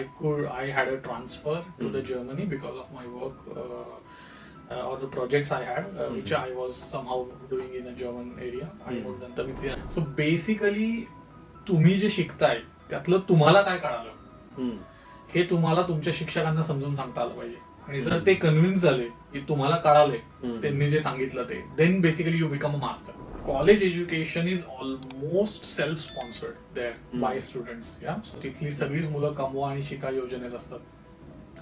I could I had a transfer to the Mhm. Germany because of my work uh, uh, or the projects I had, uh, which Mhm. I was somehow doing in a German area. Mhm. मग नंतर मी तिथे so basically तुम्ही जे शिकताय त्यातलं तुम्हाला काय कळालं हम्म. हे तुम्हाला तुमच्या शिक्षकांना समजून सांगता आलं पाहिजे आणि जर ते कन्व्हिन्स झाले की तुम्हाला कळाले. त्यांनी जे सांगितलं ते then basically you become a master college education is almost self sponsored there. By students या तिथली सगळीच मुलं कमवा आणि शिका योजनेत असतात.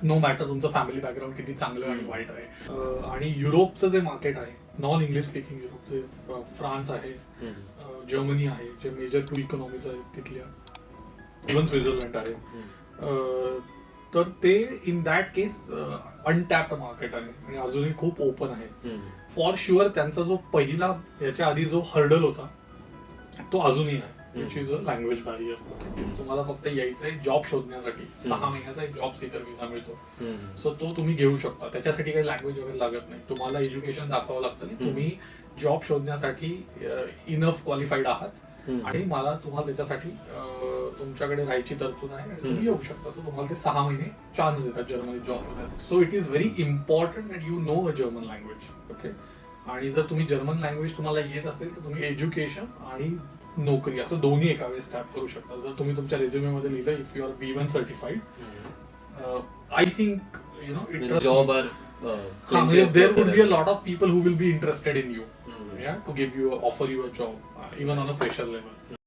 नो मॅटर तुमचं फॅमिली बॅकग्राऊंड किती चांगलं आणि हम्म. वाईट आहे. आणि युरोपचं जे मार्केट आहे नॉन इंग्लिश स्पीकिंग युरोप जे फ्रान्स आहे जर्मनी आहे जे मेजर टू इकॉनॉमीज आहेत तिथल्या. इव्हन स्वित्झर्लंड आहे. तर ते in that case untapped market आहे. आणि अजूनही खूप ओपन आहे. फॉर शुअर त्यांचा जो पहिला याच्या आधी जो हर्डल होता तो अजूनही आहे which is a language barrier तुम्हाला फक्त यायचंय जॉब शोधण्यासाठी. सहा महिन्याचा एक जॉब सीकर विजा मिळतो. सो तो तुम्ही घेऊ शकता. त्याच्यासाठी काही लँग्वेज वगैरे लागत नाही. तुम्हाला एज्युकेशन दाखवावं लागतं. तुम्ही जॉब शोधण्यासाठी इनफ क्वालिफाईड आहात. आणि मला तुम्हाला त्याच्यासाठी तुमच्याकडे राहायची तरतूद आहे आणि तुम्ही. येऊ शकता सो तुम्हाला ते सहा महिने चान्स देतात Germany job so it is very important that you know a German language okay आणि जर तुम्ही जर्मन लँग्वेज तुम्हाला येत असेल तर तुम्ही एज्युकेशन आणि नोकरी असं दोन्ही एका वेळेस टॅप करू शकता जर तुम्ही तुमच्या रेझ्युमे मध्ये लिहिलं if you are B one certified. I think you know Means job are, uh, हा plenty म्हणजे of there jobs would be a available. Lot of people who will be interested in you. Yeah to give you offer you a job uh, even on a fresher level